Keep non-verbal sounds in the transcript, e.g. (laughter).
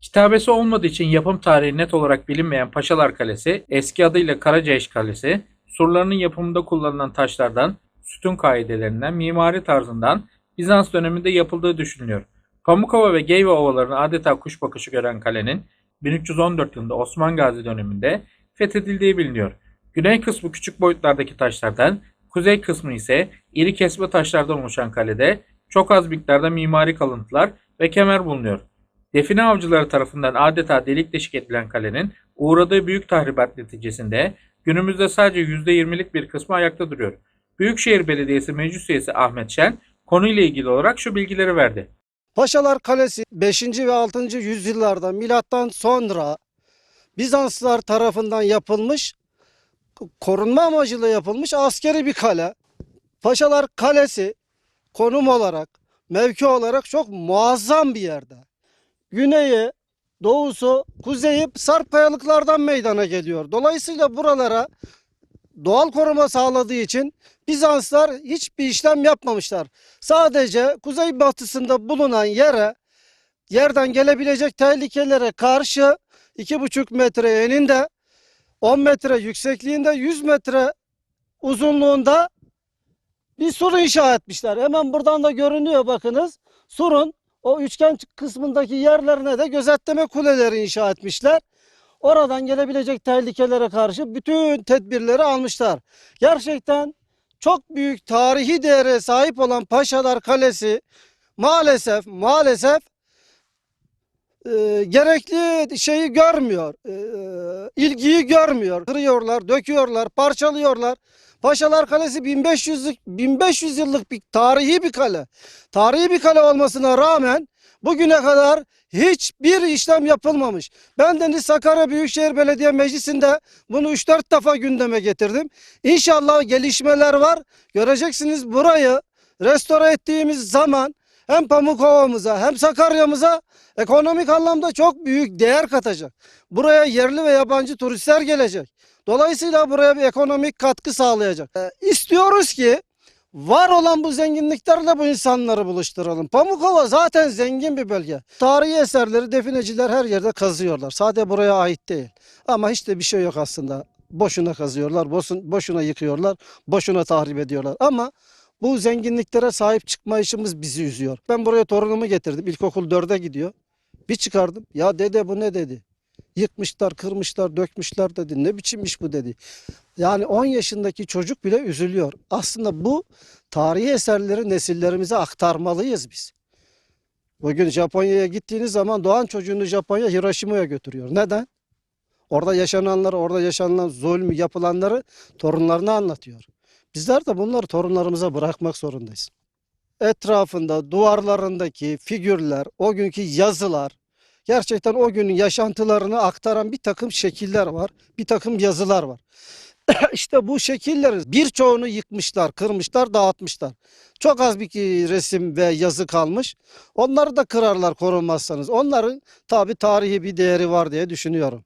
Kitabesi olmadığı için yapım tarihi net olarak bilinmeyen Paşalar Kalesi, eski adıyla Karacaeş Kalesi, surlarının yapımında kullanılan taşlardan, sütun kaidelerinden, mimari tarzından Bizans döneminde yapıldığı düşünülüyor. Pamukova ve Geyve ovalarını adeta kuş bakışı gören kalenin 1314 yılında Osman Gazi döneminde fethedildiği biliniyor. Güney kısmı küçük boyutlardaki taşlardan, kuzey kısmı ise iri kesme taşlardan oluşan kalede çok az miktarda mimari kalıntılar ve kemer bulunuyor. Define avcıları tarafından adeta delik deşik edilen kalenin uğradığı büyük tahribat neticesinde günümüzde sadece %20'lik bir kısmı ayakta duruyor. Büyükşehir Belediyesi Meclis Üyesi Ahmet Şen konuyla ilgili olarak şu bilgileri verdi. Paşalar Kalesi 5. ve 6. yüzyıllarda milattan sonra Bizanslılar tarafından yapılmış korunma amacıyla yapılmış askeri bir kale. Paşalar Kalesi konum olarak, mevki olarak çok muazzam bir yerde. Güneyi, doğusu, kuzeyi sarp kayalıklardan meydana geliyor. Dolayısıyla buralara doğal koruma sağladığı için Bizanslar hiçbir işlem yapmamışlar. Sadece kuzey batısında bulunan yere yerden gelebilecek tehlikelere karşı 2,5 metre eninde 10 metre yüksekliğinde 100 metre uzunluğunda bir sur inşa etmişler. Hemen buradan da görünüyor bakınız. Surun o üçgen kısmındaki yerlerine de gözetleme kuleleri inşa etmişler. Oradan gelebilecek tehlikelere karşı bütün tedbirleri almışlar. Gerçekten çok büyük tarihi değere sahip olan Paşalar Kalesi maalesef maalesef e, gerekli şeyi görmüyor. E, ilgiyi görmüyor. Kırıyorlar, döküyorlar, parçalıyorlar. Paşalar Kalesi 1500'lük 1500 yıllık bir tarihi bir kale. Tarihi bir kale olmasına rağmen bugüne kadar hiçbir işlem yapılmamış. Ben de Sakarya Büyükşehir Belediye Meclisi'nde bunu 3-4 defa gündeme getirdim. İnşallah gelişmeler var. Göreceksiniz burayı restore ettiğimiz zaman hem Pamukova'mıza hem Sakarya'mıza ekonomik anlamda çok büyük değer katacak. Buraya yerli ve yabancı turistler gelecek. Dolayısıyla buraya bir ekonomik katkı sağlayacak. Ee, istiyoruz ki var olan bu zenginliklerle bu insanları buluşturalım. Pamukova zaten zengin bir bölge. Tarihi eserleri defineciler her yerde kazıyorlar. Sadece buraya ait değil. Ama hiç de bir şey yok aslında. Boşuna kazıyorlar, boşun- boşuna yıkıyorlar, boşuna tahrip ediyorlar. Ama bu zenginliklere sahip çıkma işimiz bizi üzüyor. Ben buraya torunumu getirdim. İlkokul 4'e gidiyor. Bir çıkardım. Ya dede bu ne dedi. Yıkmışlar, kırmışlar, dökmüşler dedi. Ne biçim iş bu dedi. Yani 10 yaşındaki çocuk bile üzülüyor. Aslında bu tarihi eserleri nesillerimize aktarmalıyız biz. Bugün Japonya'ya gittiğiniz zaman doğan çocuğunu Japonya Hiroşima'ya götürüyor. Neden? Orada yaşananları, orada yaşanılan zulmü, yapılanları torunlarına anlatıyor. Bizler de bunları torunlarımıza bırakmak zorundayız. Etrafında, duvarlarındaki figürler, o günkü yazılar, gerçekten o günün yaşantılarını aktaran bir takım şekiller var, bir takım yazılar var. (clears throat) işte bu şekillerin birçoğunu yıkmışlar, kırmışlar, dağıtmışlar. Çok az bir resim ve yazı kalmış. Onları da kırarlar korunmazsanız. Onların tabi tarihi bir değeri var diye düşünüyorum.